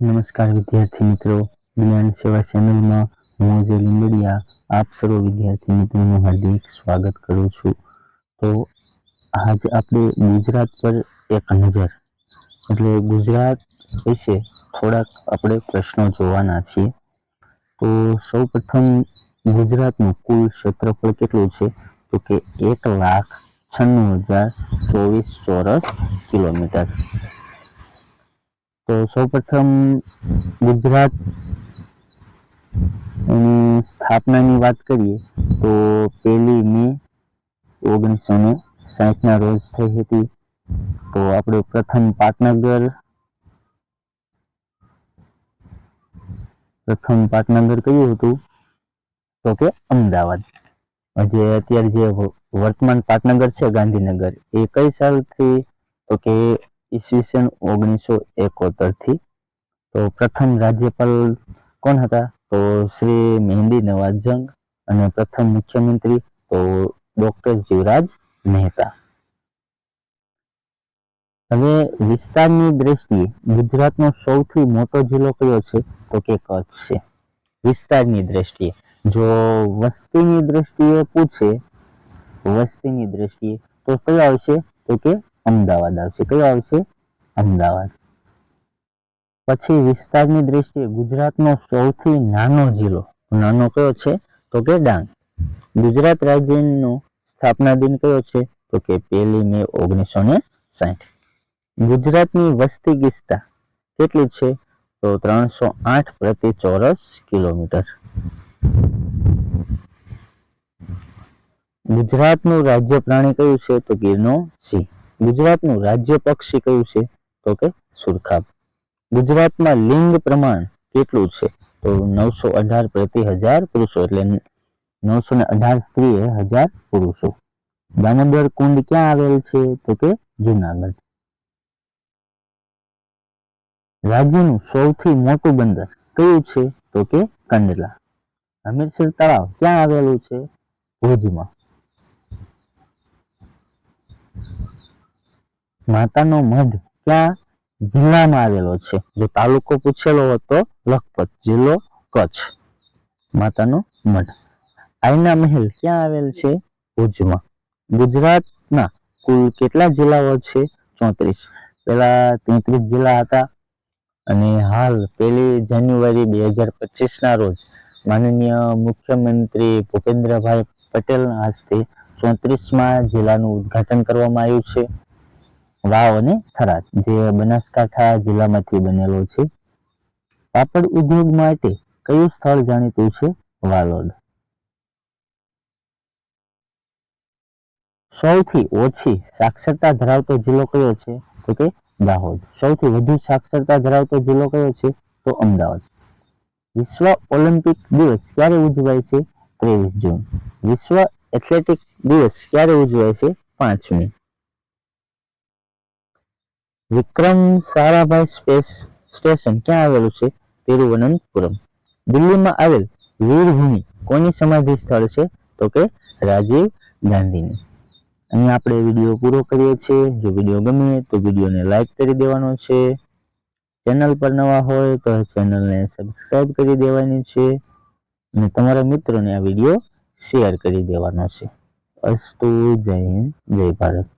નમસ્કાર વિદ્યાર્થી મિત્રો. જ્ઞાન સેવા ચેનલમાં હું જે લીંબડિયા, આપ સર્વ વિદ્યાર્થી મિત્રોનું હાર્દિક સ્વાગત કરું છું. તો આજે આપણે ગુજરાત પર એક નજર, એટલે ગુજરાત વિશે થોડાક આપણે પ્રશ્નો જોવાના છીએ. તો સૌ પ્રથમ ગુજરાતનું કુલ ક્ષેત્રફળ કેટલું છે? તો કે એક લાખ છન્નું હજાર ચોવીસ ચોરસ કિલોમીટર. તો સૌપ્રથમ ગુજરાત એની સ્થાપનાની વાત કરીએ, તો પહેલી મે ઓગણીસો ને સાહીઠના રોજ થઈ હતી. તો આપણે પ્રથમ પાટનગર પ્રથમ પાટનગર કયું હતું? તો કે અમદાવાદ. જે અત્યારે જે વર્તમાન પાટનગર છે ગાંધીનગર, એ કઈ સાલથી? તો કે ઈસવીસન ઓગણીસો એકોતેરથી તો પ્રથમ રાજ્યપાલ કોણ હતા? તો શ્રી મહેંદી નવાજ જંગ અને પ્રથમ મુખ્યમંત્રી તો ડોક્ટર જીવરાજ મહેતા. હવે વિસ્તારની દ્રષ્ટિએ ગુજરાતનો સૌથી મોટો જિલ્લો કયો છે? તો કે કચ્છ છે. વિસ્તારની દ્રષ્ટિએ. જો વસ્તીની દ્રષ્ટિએ પૂછે, વસ્તીની દ્રષ્ટિએ તો કયો આવશે તો કે અમદાવાદ આવશે. કયો આવશે? અમદાવાદ. પછી વિસ્તારની દ્રષ્ટિએ ગુજરાતનો સૌથી નાનો જિલ્લો. નાનો કયો છે? તો કે ડાંગ. ગુજરાત રાજ્યનો સ્થાપના દિન કયો છે? તો કે પહેલી મે ઓગણીસો ને સાઠ. ગુજરાતની વસ્તી ગીસ્તા કેટલી છે? તો ત્રણસો આઠ પ્રતિ ચોરસ કિલોમીટર. ગુજરાતનું રાજ્ય પ્રાણી કયું છે? તો ગીરનો સિંહ. ગુજરાતનું રાજ્ય પક્ષી કયું છે? તો કે સુરખાબ. ગુજરાતમાં લિંગ પ્રમાણ કેટલું છે? તો નવસો અઢાર પ્રતિ હજાર પુરુષો, એટલે નવસો ને અઢાર સ્ત્રીએ હજાર પુરુષો. દામોદર કુંડ ક્યાં આવેલ છે? તો કે જુનાગઢ. રાજ્યનું સૌથી મોટું બંદર કયું છે? તો કે કંડલા. હમીરસર તળાવ ક્યાં આવેલું છે? ભુજમાં. માતાનો મઢ ક્યાં જિલ્લામાં આવેલો છે? જો તાલુકો પૂછેલો હોય તો લખપત જિલ્લો કચ્છ. માતાનો મઢ. આઈના મહેલ ક્યાં આવેલ છે? ભુજમાં. ગુજરાતના કુલ કેટલા જિલ્લાઓ છે? ચોત્રીસ. પેલા તેત્રીસ જિલ્લા હતા અને હાલ પહેલી જાન્યુઆરી બે હજાર પચીસના રોજ માનનીય મુખ્યમંત્રી ભૂપેન્દ્રભાઈ પટેલના હસ્તે ચોત્રીસમાં જિલ્લાનું ઉદ્ઘાટન કરવામાં આવ્યું છે. વાવ અને થરાદ જે બનાસકાંઠા જિલ્લામાંથી બનેલો છે. પાપડ ઉદ્યોગ માટે કયું સ્થળ જાણીતું છે? વાલોડ સૌથી ઓછી સાક્ષરતા ધરાવતો જિલ્લો કયો છે? તો કે દાહોદ. સૌથી વધુ સાક્ષરતા ધરાવતો જિલ્લો કયો છે? તો અમદાવાદ. વિશ્વ ઓલિમ્પિક દિવસ ક્યારે ઉજવાય છે? ત્રેવીસ જૂન. વિશ્વ એથ્લેટિક દિવસ ક્યારે ઉજવાય છે? પાંચમી. વિક્રમ સારાભાઈ સ્પેસ સ્ટેશન ક્યાં આવેલું છે? તિરુવનંતપુરમ. દિલ્હીમાં આવેલ વીરભૂમિ કોની સમાધિ સ્થળ છે? તો કે રાજીવ ગાંધીની. અહીંયા આપણે વીડિયો પૂરો કરીએ છીએ. જો વીડિયો ગમે તો વિડીયોને લાઈક કરી દેવાનો છે. ચેનલ પર નવા હોય તો ચેનલને સબસ્ક્રાઈબ કરી દેવાની છે. અને તમારા મિત્રોને આ વીડિયો શેર કરી દેવાનો છે. અસ્તુ જય હિન્દ, જય ભારત.